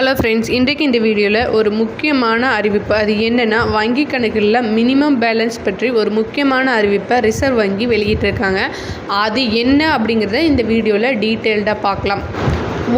Hello friends இன்றைக்கு இந்த வீடியோவில் ஒரு முக்கியமான அறிவிப்பு. அது என்னென்னா வங்கி கணக்கில் மினிமம் பேலன்ஸ் பற்றி ஒரு முக்கியமான அறிவிப்பை ரிசர்வ் வங்கி வெளியிட்டிருக்காங்க. அது என்ன அப்படிங்கிறத இந்த வீடியோவில் டீட்டெயில்டாக பார்க்கலாம்.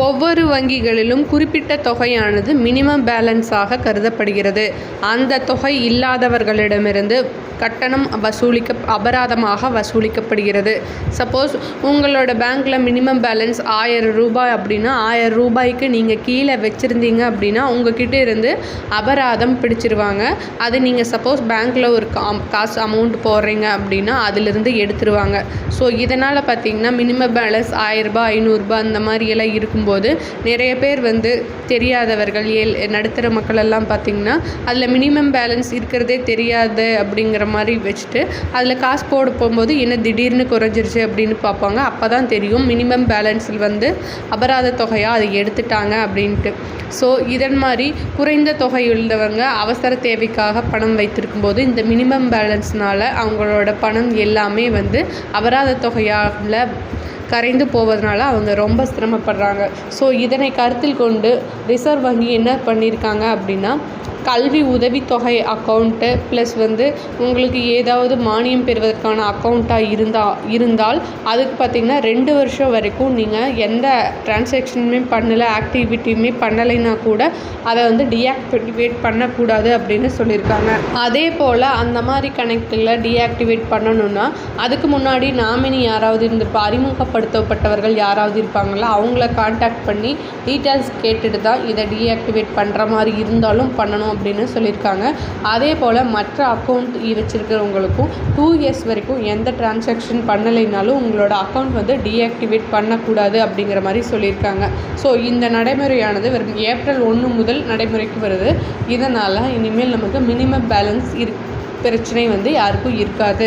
ஒவ்வொரு வங்கிகளிலும் குறிப்பிட்ட தொகையானது மினிமம் பேலன்ஸாக கருதப்படுகிறது. அந்த தொகை இல்லாதவர்களிடமிருந்து கட்டணம் வசூலிக்க அபராதமாக வசூலிக்கப்படுகிறது. சப்போஸ் உங்களோட பேங்க்கில் மினிமம் பேலன்ஸ் ஆயிரம் ரூபாய் அப்படின்னா ஆயிரம் ரூபாய்க்கு நீங்கள் கீழே வச்சுருந்தீங்க அப்படின்னா உங்ககிட்ட இருந்து அபராதம் பிடிச்சிருவாங்க. அது நீங்கள் சப்போஸ் பேங்க்கில் ஒரு கா காசு அமௌண்ட் போடுறீங்க அப்படின்னா அதிலிருந்து எடுத்துருவாங்க. ஸோ இதனால் பார்த்தீங்கன்னா மினிமம் பேலன்ஸ் ஆயிரரூபா ஐநூறுரூபா அந்த மாதிரியெல்லாம் இருக்கும்போது நிறைய பேர் வந்து தெரியாதவர்கள் ஏழ் நடுத்தர மக்கள் எல்லாம் பார்த்திங்கன்னா அதில் மினிமம் பேலன்ஸ் இருக்கிறதே தெரியாது அப்படிங்கிற மாதிரி வச்சுட்டு அதில் காசு போட போகும்போது என்ன திடீர்னு குறைஞ்சிருச்சு அப்படின்னு பார்ப்பாங்க. அப்போ தான் தெரியும் மினிமம் பேலன்ஸில் வந்து அபராத தொகையாக அதை எடுத்துட்டாங்க அப்படின்ட்டு. ஸோ இதன் மாதிரி குறைந்த தொகை உள்ளவங்க அவசர தேவைக்காக பணம் வைத்திருக்கும் போது இந்த மினிமம் பேலன்ஸ்னால் அவங்களோட பணம் எல்லாமே வந்து அபராத தொகையாக கரைந்து போவதனால அவங்க ரொம்ப சிரமப்படுறாங்க. ஸோ இதனை கருத்தில் கொண்டு ரிசர்வ் வங்கி என்ன பண்ணியிருக்காங்க அப்படின்னா கல்வி உதவித்தொகை அக்கௌண்ட்டு ப்ளஸ் வந்து உங்களுக்கு ஏதாவது மானியம் பெறுவதற்கான அக்கௌண்ட்டாக இருந்தால் இருந்தால் அதுக்கு பார்த்திங்கன்னா ரெண்டு வருஷம் வரைக்கும் நீங்கள் எந்த டிரான்சாக்ஷனுமே பண்ணலை ஆக்டிவிட்டியுமே பண்ணலைன்னா கூட அதை வந்து டீஆக்டிவேட் பண்ணக்கூடாது அப்படின்னு சொல்லியிருக்காங்க. அதே போல் அந்த மாதிரி கணக்கில் டீஆக்டிவேட் பண்ணணும்னா அதுக்கு முன்னாடி நாமினி யாராவது இருந்திருப்பா அறிமுகப்படுத்தப்பட்டவர்கள் யாராவது இருப்பாங்களா அவங்கள காண்டாக்ட் பண்ணி டீட்டெயில்ஸ் கேட்டுட்டு தான் இதை டீஆக்டிவேட் பண்ணுற மாதிரி இருந்தாலும் பண்ணணும் அப்படின்னு சொல்லியிருக்காங்க. அதே போல் மற்ற அக்கௌண்ட் வச்சுருக்கிறவங்களுக்கும் டூ இயர்ஸ் வரைக்கும் எந்த டிரான்சாக்ஷன் பண்ணலைனாலும் உங்களோட அக்கௌண்ட் வந்து டீஆக்டிவேட் பண்ணக்கூடாது அப்படிங்கிற மாதிரி சொல்லியிருக்காங்க. ஸோ இந்த நடைமுறையானது வரும். ஏப்ரல் ஒன்று முதல் நடைமுறைக்கு வருது. இதனால் இனிமேல் நமக்கு மினிமம் பேலன்ஸ் இரு பிரச்சனை வந்து யாருக்கும் இருக்காது.